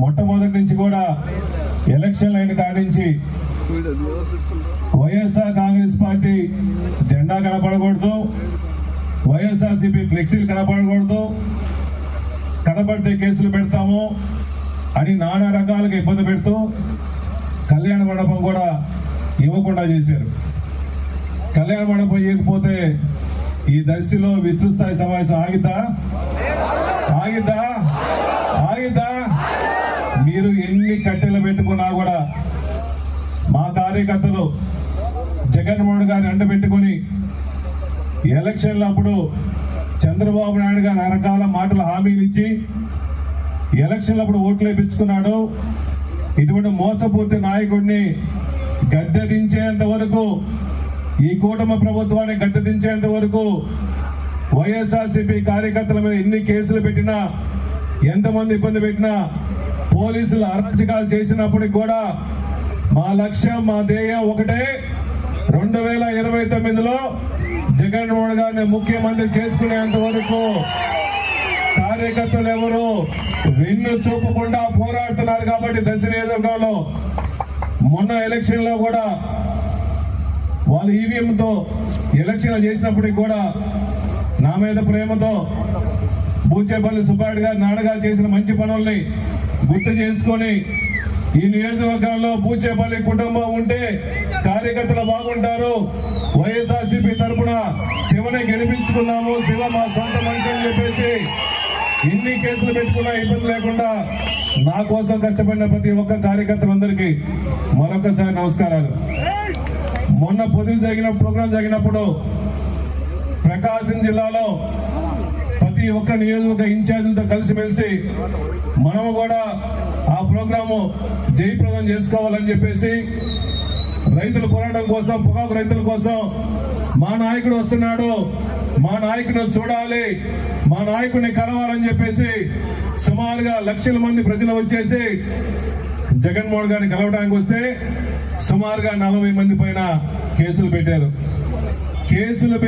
మొట్టమొదటి నుంచి కూడా ఎలక్షన్ అయిన కానించి నుంచి వైఎస్ఆర్ కాంగ్రెస్ పార్టీ జెండా కనపడకూడదు. వైఎస్ఆర్సీపీ ఫ్లెక్సీలు కనపడకూడదు. కనపడితే కేసులు పెడతాము అని నానా రకాలుగా ఇబ్బంది పెడుతూ కళ్యాణ మండపం కూడా ఇవ్వకుండా చేశారు. కళ్యాణ మండపం ఇవ్వకపోతే ఈ దర్శిలో విస్తృత స్థాయి సమావేశం ఆగిద్దా? ఆగిద్దా? ఆగిద్దా? మీరు ఎన్ని కట్టెలు పెట్టుకున్నా కూడా మా కార్యకర్తలు జగన్మోహన్ గారిని అండబెట్టుకుని ఎలక్షన్ల అప్పుడు చంద్రబాబు నాయుడు గారు రకరకాల మాటలు హామీలు ఇచ్చి ఎలక్షన్ల అప్పుడు ఓట్లు వేయించుకున్నాడు ఇటువంటి మోసపూర్తి నాయకుడిని గద్దె దించేంత వరకు ఈ కూటమి ప్రభుత్వాన్ని గద్దె వరకు వైఎస్ఆర్సీపీ కార్యకర్తల మీద ఎన్ని కేసులు పెట్టినా ఎంతమంది ఇబ్బంది పెట్టినా పోలీసులు అరాచకాలు చేసినప్పటికి కూడా మా లక్ష్యం మా ధ్యేయం ఒకటే. రెండు వేల ఇరవై తొమ్మిదిలో జగన్మోహన్ గారిని ముఖ్యమంత్రి చేసుకునేంత వరకు కార్యకర్తలు ఎవరు వెన్ను చూపకుండా పోరాడుతున్నారు కాబట్టి దశ నియోజకవర్గంలో మొన్న ఎలక్షన్లో కూడా వాళ్ళు ఈవీఎంతో ఎలక్షన్ చేసినప్పటికి కూడా నా మీద ప్రేమతో బూచేపల్లి సుబ్బారెడ్డి గారు నాన్నగారు చేసిన మంచి పనుల్ని గుర్తు చేసుకొని ఈ నియోజకవర్గంలో బూచేపల్లి కుటుంబం ఉంటే కార్యకర్తలు బాగుంటారు. వైఎస్ఆర్సీపీ తరఫున శివని గెలిపించుకున్నాము. శివ మా సొంత మనిషి అని చెప్పేసి ఎన్ని కేసులు పెట్టుకున్నా ఇబ్బంది లేకుండా నా కోసం కష్టపడిన ప్రతి ఒక్క కార్యకర్తలందరికీ మరొకసారి నమస్కారాలు. మొన్న పొద్దున జరిగిన ప్రోగ్రాం జరిగినప్పుడు ప్రకాశం జిల్లాలో ప్రతి ఒక్క నియోజకవర్గ ఇన్ఛార్జీలతో కలిసిమెలిసి మనము కూడా ఆ ప్రోగ్రాము జయప్రదం చేసుకోవాలని చెప్పేసి రైతుల పోరాటం కోసం పొగాకు రైతుల కోసం మా నాయకుడు వస్తున్నాడు. మా నాయకుడు చూడాలి. మా నాయకుడిని కలవాలని చెప్పేసి సుమారుగా లక్షల మంది ప్రజలు వచ్చేసి జగన్మోహన్ గారిని కలవడానికి వస్తే సుమారుగా నలభై మంది పైన కేసులు పెట్టారు. కేసులు పెట్టి